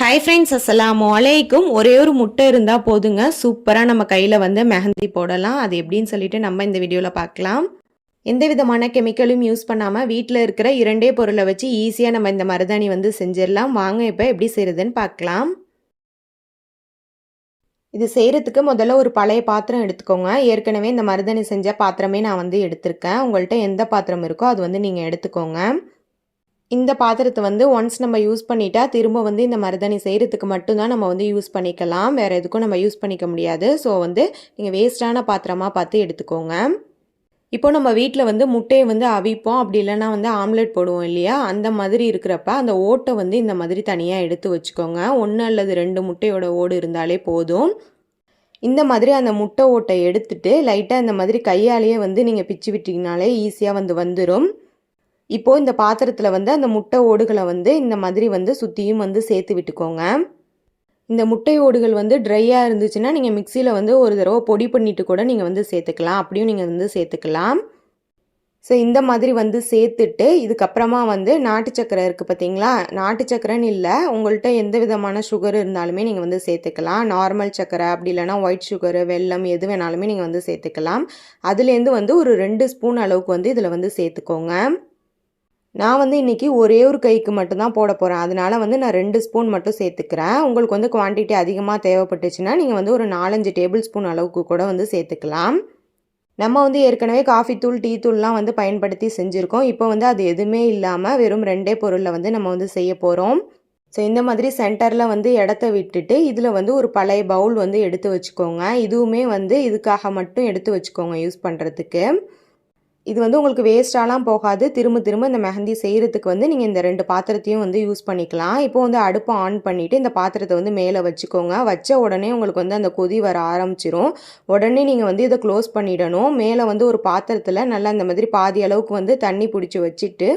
Hi friends அஸ்லாம் அலைக்கும் ஒரே ஒரு முட்டை இருந்தால் போதுங்க. சூப்பராக நம்ம கையில் வந்து மெஹந்தி போடலாம். அது எப்படின்னு சொல்லிட்டு நம்ம இந்த வீடியோவில் பார்க்கலாம். எந்த விதமான கெமிக்கலும் யூஸ் பண்ணாமல் வீட்டில் இருக்கிற இரண்டே பொருளை வச்சு ஈஸியாக நம்ம இந்த மருதாணி வந்து செஞ்சிடலாம். வாங்க இப்போ எப்படி செய்கிறதுன்னு பார்க்கலாம். இது செய்கிறதுக்கு முதல்ல ஒரு பழைய பாத்திரம் எடுத்துக்கோங்க. ஏற்கனவே இந்த மருதாணி செஞ்ச பாத்திரமே நான் வந்து எடுத்திருக்கேன். உங்கள்கிட்ட எந்த பாத்திரம் இருக்கோ அது வந்து நீங்கள் எடுத்துக்கோங்க. இந்த பாத்திரத்தை வந்து ஒன்ஸ் நம்ம யூஸ் பண்ணிட்டா திரும்ப வந்து இந்த மருதாணி செய்கிறதுக்கு மட்டும்தான் நம்ம வந்து யூஸ் பண்ணிக்கலாம். வேறு எதுக்கும் நம்ம யூஸ் பண்ணிக்க முடியாது. ஸோ வந்து நீங்கள் வேஸ்ட்டான பாத்திரமாக பார்த்து எடுத்துக்கோங்க. இப்போ நம்ம வீட்டில் வந்து முட்டையை வந்து அவிப்போம். அப்படி இல்லைன்னா வந்து ஆம்லெட் போடுவோம் இல்லையா? அந்த மாதிரி இருக்கிறப்ப அந்த ஓட்டை வந்து இந்த மாதிரி தனியாக எடுத்து வச்சுக்கோங்க. ஒன்று அல்லது ரெண்டு முட்டையோட ஓடு இருந்தாலே போதும். இந்த மாதிரி அந்த முட்டை ஓட்டை எடுத்துட்டு லைட்டாக இந்த மாதிரி கையாலேயே வந்து நீங்கள் பிச்சு விட்டிங்கனாலே ஈஸியாக வந்து வந்துடும் இப்போது இந்த பாத்திரத்தில் வந்து அந்த முட்டை ஓடுகளை வந்து இந்த மாதிரி வந்து சுற்றியும் வந்து சேர்த்து விட்டுக்கோங்க. இந்த முட்டை ஓடுகள் வந்து ட்ரையாக இருந்துச்சுன்னா நீங்கள் மிக்சியில் வந்து ஒரு தடவை பொடி பண்ணிட்டு கூட நீங்கள் வந்து சேர்த்துக்கலாம். அப்படியும் நீங்கள் வந்து சேர்த்துக்கலாம். ஸோ இந்த மாதிரி வந்து சேர்த்துட்டு இதுக்கப்புறமா வந்து நாட்டு சக்கரை இருக்குது பார்த்தீங்களா நாட்டு சக்கரைன்னு இல்லை உங்கள்கிட்ட எந்த விதமான சுகர் இருந்தாலுமே நீங்கள் வந்து சேர்த்துக்கலாம். நார்மல் சக்கரை அப்படி இல்லைனா ஒயிட் சுகரு வெல்லம் எது வேணாலுமே நீங்கள் வந்து சேர்த்துக்கலாம். அதுலேருந்து வந்து ஒரு ரெண்டு ஸ்பூன் அளவுக்கு வந்து இதில் வந்து சேர்த்துக்கோங்க. நான் வந்து இன்றைக்கி ஒரே ஒரு கைக்கு மட்டும்தான் போட போகிறேன் அதனால் வந்து நான் ரெண்டு ஸ்பூன் மட்டும் சேர்த்துக்கிறேன். உங்களுக்கு வந்து குவான்டிட்டி அதிகமாக தேவைப்பட்டுச்சுன்னா நீங்கள் வந்து ஒரு நாலஞ்சு டேபிள் ஸ்பூன் அளவுக்கு கூட வந்து சேர்த்துக்கலாம். நம்ம வந்து ஏற்கனவே காஃபி தூள் டீ தூள்லாம் வந்து பயன்படுத்தி செஞ்சுருக்கோம். இப்போ வந்து அது எதுவுமே இல்லாமல் வெறும் ரெண்டே பொருளில் வந்து நம்ம வந்து செய்ய போகிறோம் ஸோ இந்த மாதிரி சென்டரில் வந்து இடத்த விட்டுட்டு இதில் வந்து ஒரு பழைய பவுல் வந்து எடுத்து வச்சுக்கோங்க. இதுவுமே வந்து இதுக்காக மட்டும் எடுத்து வச்சுக்கோங்க யூஸ் பண்ணுறதுக்கு இது வந்து உங்களுக்கு வேஸ்ட்டாலாம் போகாது. திரும்ப திரும்ப இந்த மெஹந்தி செய்கிறதுக்கு வந்து நீங்கள் இந்த ரெண்டு பாத்திரத்தையும் வந்து யூஸ் பண்ணிக்கலாம். இப்போ வந்து அடுப்பை ஆன் பண்ணிவிட்டு இந்த பாத்திரத்தை வந்து மேலே வச்சுக்கோங்க. வச்ச உடனே உங்களுக்கு வந்து அந்த கொதி வர ஆரம்பிச்சிரும். உடனே நீங்கள் வந்து இதை க்ளோஸ் பண்ணிடணும். மேலே வந்து ஒரு பாத்திரத்தில் நல்லா இந்த மாதிரி பாதி அளவுக்கு வந்து தண்ணி பிடிச்சி வச்சுட்டு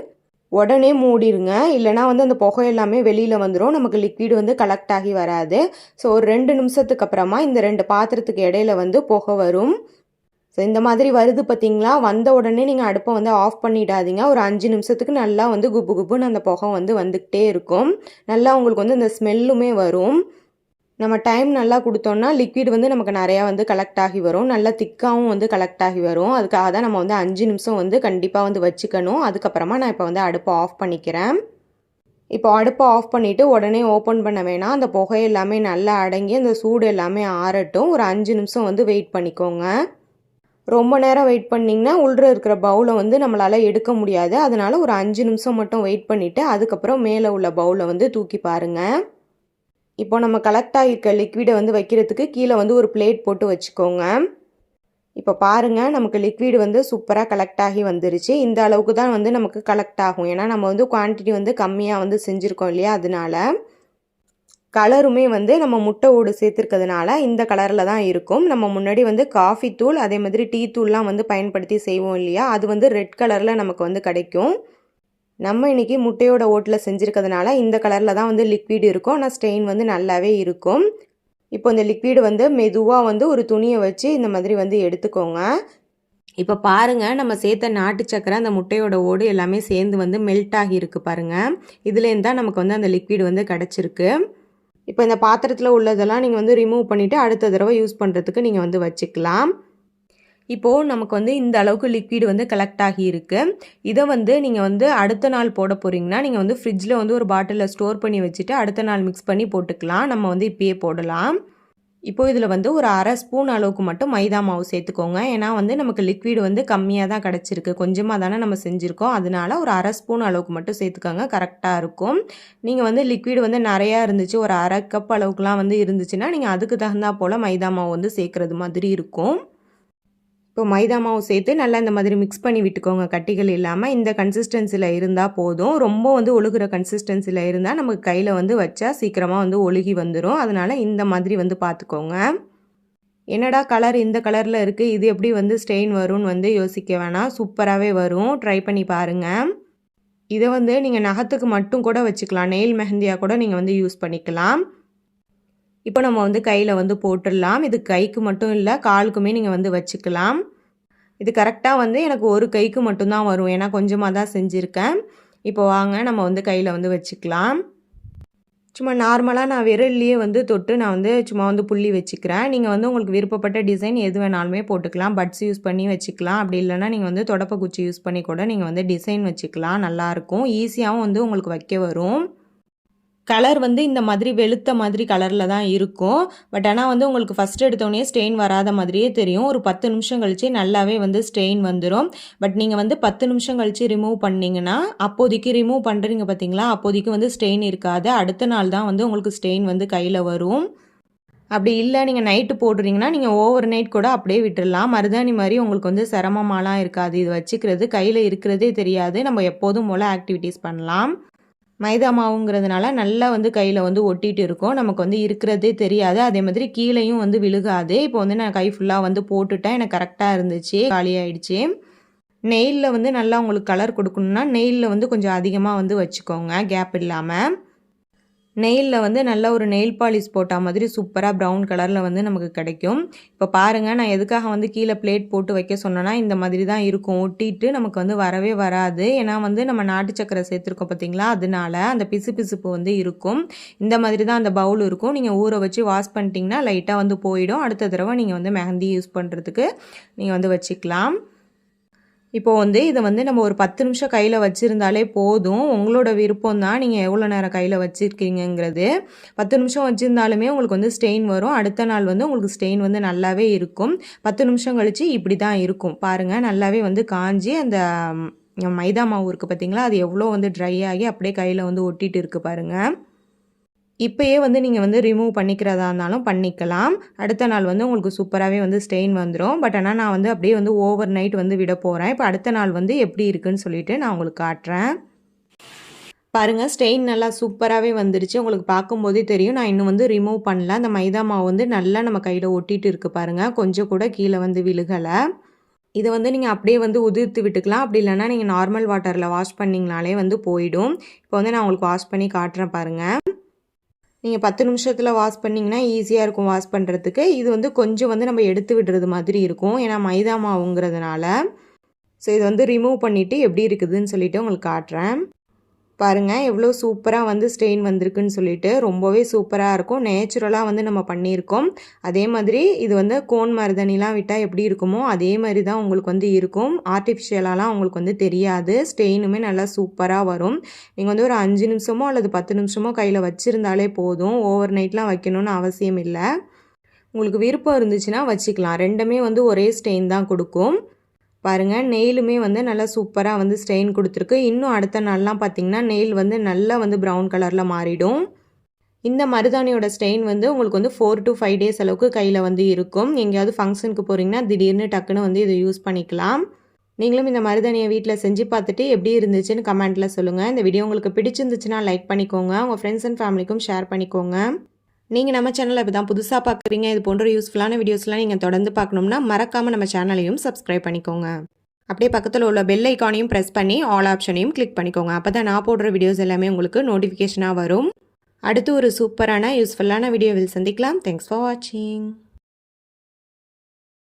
உடனே மூடிடுங்க இல்லைனா வந்து அந்த புகை எல்லாமே வெளியில் வந்துடும் நமக்கு லிக்விட் வந்து கலெக்ட் ஆகி வராது. ஸோ ஒரு ரெண்டு நிமிஷத்துக்கு அப்புறமா இந்த ரெண்டு பாத்திரத்துக்கு இடையில வந்து புகை வரும். ஸோ இந்த மாதிரி வருது பார்த்தீங்களா வந்த உடனே நீங்கள் அடுப்பை வந்து ஆஃப் பண்ணிடாதீங்க. ஒரு அஞ்சு நிமிஷத்துக்கு நல்லா வந்து குப்பு குப்புன்னு அந்த புகை வந்து வந்துக்கிட்டே இருக்கும். நல்லா உங்களுக்கு வந்து இந்த ஸ்மெல்லுமே வரும். நம்ம டைம் நல்லா கொடுத்தோம்னா லிக்விட் வந்து நமக்கு நிறையா வந்து கலெக்ட் ஆகி வரும். நல்லா திக்காகவும் வந்து கலெக்ட் ஆகி வரும். அதுக்காக தான் நம்ம வந்து அஞ்சு நிமிஷம் வந்து கண்டிப்பாக வந்து வச்சுக்கணும். அதுக்கப்புறமா நான் இப்போ வந்து அடுப்பை ஆஃப் பண்ணிக்கிறேன். இப்போ அடுப்பை ஆஃப் பண்ணிவிட்டு உடனே ஓப்பன் பண்ண வேணாம். அந்த புகை எல்லாமே நல்லா அடங்கி அந்த சூடு எல்லாமே ஆறட்டும். ஒரு அஞ்சு நிமிஷம் வந்து வெயிட் பண்ணிக்கோங்க. ரொம்ப நேரம் வெயிட் பண்ணிங்கன்னா உள்ளே இருக்கிற பவுலை வந்து நம்மளால் எடுக்க முடியாது. அதனால் ஒரு அஞ்சு நிமிஷம் மட்டும் வெயிட் பண்ணிவிட்டு அதுக்கப்புறம் மேலே உள்ள பவுலை வந்து தூக்கி பாருங்கள் இப்போ நம்ம கலெக்ட் ஆகிருக்க லிக்விடை வந்து வைக்கிறதுக்கு கீழே வந்து ஒரு பிளேட் போட்டு வச்சுக்கோங்க. இப்போ பாருங்கள் நமக்கு லிக்விட் வந்து சூப்பராக கலெக்ட் ஆகி வந்துருச்சு. இந்த அளவுக்கு தான் வந்து நமக்கு கலெக்ட் ஆகும். ஏன்னா நம்ம வந்து குவான்டிட்டி வந்து கம்மியாக வந்து செஞ்சுருக்கோம் இல்லையா? அதனால கலருமே வந்து நம்ம முட்டை ஓடு சேர்த்துருக்கிறதுனால இந்த கலரில் தான் இருக்கும். நம்ம முன்னாடி வந்து காஃபி தூள் அதே மாதிரி டீ தூள்லாம் வந்து பயன்படுத்தி செய்வோம் இல்லையா? அது வந்து ரெட் கலரில் நமக்கு வந்து கிடைக்கும். நம்ம இன்றைக்கி முட்டையோட ஓட்டில் செஞ்சுருக்கிறதுனால இந்த கலரில் தான் வந்து லிக்விட் இருக்கும். ஆனால் ஸ்டெயின் வந்து நல்லாவே இருக்கும். இப்போ இந்த லிக்விடு வந்து மெதுவாக வந்து ஒரு துணியை வச்சு இந்த மாதிரி வந்து எடுத்துக்கோங்க. இப்போ பாருங்கள் நம்ம சேர்த்த நாட்டு சக்கரை அந்த முட்டையோட ஓடு எல்லாமே சேர்ந்து வந்து மெல்ட் ஆகி இருக்குது பாருங்கள் இதுலேருந்து தான் நமக்கு வந்து அந்த லிக்விட் வந்து கிடச்சிருக்கு. இப்போ இந்த பாத்திரத்தில் உள்ளதெல்லாம் நீங்கள் வந்து ரிமூவ் பண்ணிவிட்டு அடுத்த தடவை யூஸ் பண்ணுறதுக்கு நீங்கள் வந்து வச்சுக்கலாம். இப்போது நமக்கு வந்து இந்த அளவுக்கு லிக்விட் வந்து கலெக்ட் ஆகி இருக்குது இதை வந்து நீங்கள் வந்து அடுத்த நாள் போட போகிறீங்கன்னா நீங்கள் வந்து ஃப்ரிட்ஜில் வந்து ஒரு பாட்டிலில் ஸ்டோர் பண்ணி வச்சுட்டு அடுத்த நாள் மிக்ஸ் பண்ணி போட்டுக்கலாம். நம்ம வந்து இப்பயே போடலாம். இப்போது இதில் வந்து ஒரு அரை ஸ்பூன் அளவுக்கு மட்டும் மைதா மாவு சேர்த்துக்கோங்க. ஏன்னா வந்து நமக்கு லிக்விடு வந்து கம்மியாக தான் கிடச்சிருக்கு. கொஞ்சமாக தானே நம்ம செஞ்சுருக்கோம். அதனால ஒரு அரை ஸ்பூன் அளவுக்கு மட்டும் சேர்த்துக்கோங்க. கரெக்டாக இருக்கும். நீங்கள் வந்து லிக்விடு வந்து நிறையா இருந்துச்சு ஒரு அரை கப் அளவுக்குலாம் வந்து இருந்துச்சுன்னா நீங்கள் அதுக்கு தகுந்தா போல் மைதா மாவு வந்து சேர்க்குறது மாதிரி இருக்கும். இப்போ மைதா மாவு சேர்த்து நல்லா இந்த மாதிரி மிக்ஸ் பண்ணி விட்டுக்கோங்க. கட்டிகள் இல்லாமல் இந்த கன்சிஸ்டன்சியில் இருந்தால் போதும். ரொம்ப வந்து ஒழுகுற கன்சிஸ்டன்சியில் இருந்தால் நமக்கு கையில் வந்து வச்சா சீக்கிரமாக வந்து ஒழுகி வந்துடும் அதனால் இந்த மாதிரி வந்து பார்த்துக்கோங்க என்னடா கலர் இந்த கலரில் இருக்குது இது எப்படி வந்து ஸ்டெயின் வரும்னு வந்து யோசிக்க வேணாம். சூப்பராகவே வரும். ட்ரை பண்ணி பாருங்கள் இதை வந்து நீங்கள் நகத்துக்கு மட்டும் கூட வச்சுக்கலாம். நெயில் மெஹந்தியாக கூட நீங்கள் வந்து யூஸ் பண்ணிக்கலாம். இப்போ நம்ம வந்து கையில் வந்து போட்டுடலாம். இது கைக்கு மட்டும் இல்லை காலுக்குமே நீங்கள் வந்து வச்சுக்கலாம். இது கரெக்டாக வந்து எனக்கு ஒரு கைக்கு மட்டும்தான் வரும். ஏன்னா கொஞ்சமாக தான் செஞ்சுருக்கேன். இப்போ வாங்க நம்ம வந்து கையில் வந்து வச்சுக்கலாம். சும்மா நார்மலாக நான் விரல்லையே வந்து தொட்டு நான் வந்து சும்மா வந்து புள்ளி வச்சுக்கிறேன். நீங்கள் வந்து உங்களுக்கு விருப்பப்பட்ட டிசைன் எது வேணாலுமே போட்டுக்கலாம். பட்ஸ் யூஸ் பண்ணி வச்சுக்கலாம். அப்படி இல்லைன்னா நீங்கள் வந்து தொடப்ப குச்சி யூஸ் பண்ணி கூட நீங்கள் வந்து டிசைன் வச்சுக்கலாம். நல்லாயிருக்கும் ஈஸியாகவும் வந்து உங்களுக்கு வைக்க வரும். கலர் வந்து இந்த மாதிரி வெளுத்த மாதிரி கலரில் தான் இருக்கும். பட் ஆனால் வந்து உங்களுக்கு ஃபஸ்ட் எடுத்தோடனே ஸ்டெயின் வராத மாதிரியே தெரியும். ஒரு பத்து நிமிஷம் கழித்து நல்லாவே வந்து ஸ்டெயின் வந்துடும் பட் நீங்கள் வந்து பத்து நிமிஷம் கழிச்சு ரிமூவ் பண்ணிங்கன்னா அப்போதைக்கு ரிமூவ் பண்ணுறீங்க பார்த்தீங்களா அப்போதைக்கு வந்து ஸ்டெயின் இருக்காது. அடுத்த நாள் தான் வந்து உங்களுக்கு ஸ்டெயின் வந்து கையில் வரும். அப்படி இல்லை நீங்கள் நைட்டு போடுறீங்கன்னா நீங்கள் ஓவர் நைட் கூட அப்படியே விட்டுடலாம் மருதாணி மாதிரி உங்களுக்கு வந்து சிரமமாலாம் இருக்காது. இது வச்சுக்கிறது கையில் இருக்கிறதே தெரியாது. நம்ம எப்போதும் போல் ஆக்டிவிட்டீஸ் பண்ணலாம். மைதா மாவுங்கிறதுனால நல்லா வந்து கையில் வந்து ஒட்டிகிட்டு இருக்கும். நமக்கு வந்து இருக்கிறதே தெரியாது. அதே மாதிரி கீழேயும் வந்து விழுகாது. இப்போ வந்து நான் கை ஃபுல்லாக வந்து போட்டுட்டேன். எனக்கு கரெக்டாக இருந்துச்சு. காலியாயிடுச்சு நெயிலில் வந்து நல்லா உங்களுக்கு கலர் கொடுக்கணுன்னா நெயிலில் வந்து கொஞ்சம் அதிகமாக வந்து வச்சுக்கோங்க. கேப் இல்லாமல் நெயிலில் வந்து நல்ல ஒரு நெயில் பாலிஷ் போட்டால் மாதிரி சூப்பராக ப்ரௌன் கலரில் வந்து நமக்கு கிடைக்கும். இப்போ பாருங்கள் நான் எதுக்காக வந்து கீழே பிளேட் போட்டு வைக்க சொன்னேன்னா இந்த மாதிரி தான் இருக்கும். ஒட்டிட்டு நமக்கு வந்து வரவே வராது. ஏன்னா வந்து நம்ம நாட்டு சக்கரை சேர்த்துருக்கோம் பார்த்தீங்களா அதனால அந்த பிசு பிசுப்பு வந்து இருக்கும். இந்த மாதிரி தான் அந்த பவுல் இருக்கும். நீங்கள் ஊற வச்சு வாஷ் பண்ணிட்டீங்கன்னா லைட்டாக வந்து போயிடும். அடுத்த தடவை நீங்கள் வந்து மெஹந்தி யூஸ் பண்ணுறதுக்கு நீங்கள் வந்து வச்சுக்கலாம். இப்போ வந்து இதை வந்து நம்ம ஒரு பத்து நிமிஷம் கையில் வச்சுருந்தாலே போதும். உங்களோட விருப்பம் தான் நீங்கள் எவ்வளோ நேரம் கையில் வச்சுருக்கீங்கிறது பத்து நிமிஷம் வச்சுருந்தாலுமே உங்களுக்கு வந்து ஸ்டெயின் வரும். அடுத்த நாள் வந்து உங்களுக்கு ஸ்டெயின் வந்து நல்லாவே இருக்கும். பத்து நிமிஷம் கழித்து இப்படி தான் இருக்கும். பாருங்கள் நல்லாவே வந்து காஞ்சி அந்த மைதா மாவு இருக்குது பார்த்தீங்களா அது எவ்வளோ வந்து ட்ரை ஆகி அப்படியே கையில் வந்து ஒட்டிகிட்டு இருக்குது பாருங்கள் இப்போயே வந்து நீங்கள் வந்து ரிமூவ் பண்ணிக்கிறதா இருந்தாலும் பண்ணிக்கலாம். அடுத்த நாள் வந்து உங்களுக்கு சூப்பராகவே வந்து ஸ்டெயின் வந்துடும் பட் ஆனால் நான் வந்து அப்படியே வந்து ஓவர் நைட் வந்து விட போகிறேன் இப்போ அடுத்த நாள் வந்து எப்படி இருக்குன்னு சொல்லிட்டு நான் உங்களுக்கு காட்டுறேன். பாருங்கள் ஸ்டெயின் நல்லா சூப்பராகவே வந்துருச்சு. உங்களுக்கு பார்க்கும்போதே தெரியும். நான் இன்னும் வந்து ரிமூவ் பண்ணல. அந்த மைதா மாவு வந்து நல்லா நம்ம கையில் ஒட்டிகிட்டு இருக்குது பாருங்கள் கொஞ்சம் கூட கீழே வந்து விழுகலை. இதை வந்து நீங்கள் அப்படியே வந்து உதிர்த்து விட்டுக்கலாம். அப்படி இல்லைன்னா நீங்கள் நார்மல் வாட்டரில் வாஷ் பண்ணிங்கனாலே வந்து போயிடும். இப்போ வந்து நான் உங்களுக்கு வாஷ் பண்ணி காட்டுறேன் பாருங்கள் நீங்கள் பத்து நிமிஷத்தில் வாஷ் பண்ணிங்கன்னா ஈஸியாக இருக்கும் வாஷ் பண்ணுறதுக்கு இது வந்து கொஞ்சம் வந்து நம்ம எடுத்து விடுறது மாதிரி இருக்கும். ஏன்னா மைதா மாவுங்கிறதுனால. ஸோ இது வந்து ரிமூவ் பண்ணிவிட்டு எப்படி இருக்குதுன்னு சொல்லிவிட்டு உங்களுக்கு காட்டுறேன். பாருங்கள் எவ்வளோ சூப்பராக வந்து ஸ்டெயின் வந்திருக்குன்னு சொல்லிட்டு ரொம்பவே சூப்பராக இருக்கும். நேச்சுரலாக வந்து நம்ம பண்ணியிருக்கோம். அதே மாதிரி இது வந்து கோன் மருதனிலாம் விட்டால் எப்படி இருக்குமோ அதே மாதிரி தான் உங்களுக்கு வந்து இருக்கும். ஆர்டிஃபிஷியலாலாம் உங்களுக்கு வந்து தெரியாது. ஸ்டெயினுமே நல்லா சூப்பராக வரும். நீங்கள் வந்து ஒரு அஞ்சு நிமிஷமோ அல்லது பத்து நிமிஷமோ கையில் வச்சுருந்தாலே போதும். ஓவர் நைட்லாம் வைக்கணும்னு அவசியம் இல்லை. உங்களுக்கு விருப்பம் இருந்துச்சுன்னா வச்சுக்கலாம். ரெண்டுமே வந்து ஒரே ஸ்டெயின் தான் கொடுக்கும். பாருங்கள் நெயிலுமே வந்து நல்லா சூப்பராக வந்து ஸ்டெயின் கொடுத்துருக்கு. இன்னும் அடுத்த நாள்லாம் பார்த்திங்கன்னா நெயில் வந்து நல்லா வந்து ப்ரௌன் கலரில் மாறிடும். இந்த மருதாணியோட ஸ்டெயின் வந்து உங்களுக்கு வந்து ஃபோர் டு ஃபைவ் டேஸ் அளவுக்கு கையில் வந்து இருக்கும். எங்கேயாவது ஃபங்க்ஷனுக்கு போகிறீங்கன்னா திடீர்னு டக்குன்னு வந்து இதை யூஸ் பண்ணிக்கலாம். நீங்களும் இந்த மருதாணியை வீட்டில் செஞ்சு பார்த்துட்டு எப்படி இருந்துச்சுன்னு கமெண்ட்டில் சொல்லுங்கள் இந்த வீடியோ உங்களுக்கு பிடிச்சிருந்துச்சுன்னா லைக் பண்ணிக்கோங்க. உங்கள் ஃப்ரெண்ட்ஸ் அண்ட் ஃபேமிலிக்கும் ஷேர் பண்ணிக்கோங்க. நீங்கள் நம்ம சேனலில் இப்போ தான் புதுசாக பார்க்குறீங்க இது போன்ற யூஸ்ஃபுல்லான வீடியோஸ்லாம் நீங்கள் தொடர்ந்து பார்க்கணும்னா மறக்காமல் நம்ம சேனலையும் சப்ஸ்கிரைப் பண்ணிக்கோங்க. அப்படியே பக்கத்தில் உள்ள பெல் ஐக்கானையும் ப்ரெஸ் பண்ணி ஆல் ஆப்ஷனையும் கிளிக் பண்ணிக்கோங்க. அப்போ தான் நான் போடுற வீடியோஸ் எல்லாமே உங்களுக்கு நோட்டிஃபிகேஷனாக வரும். அடுத்து ஒரு சூப்பரான யூஸ்ஃபுல்லான வீடியோவில் சந்திக்கலாம். தேங்க்ஸ் ஃபார் வாட்சிங்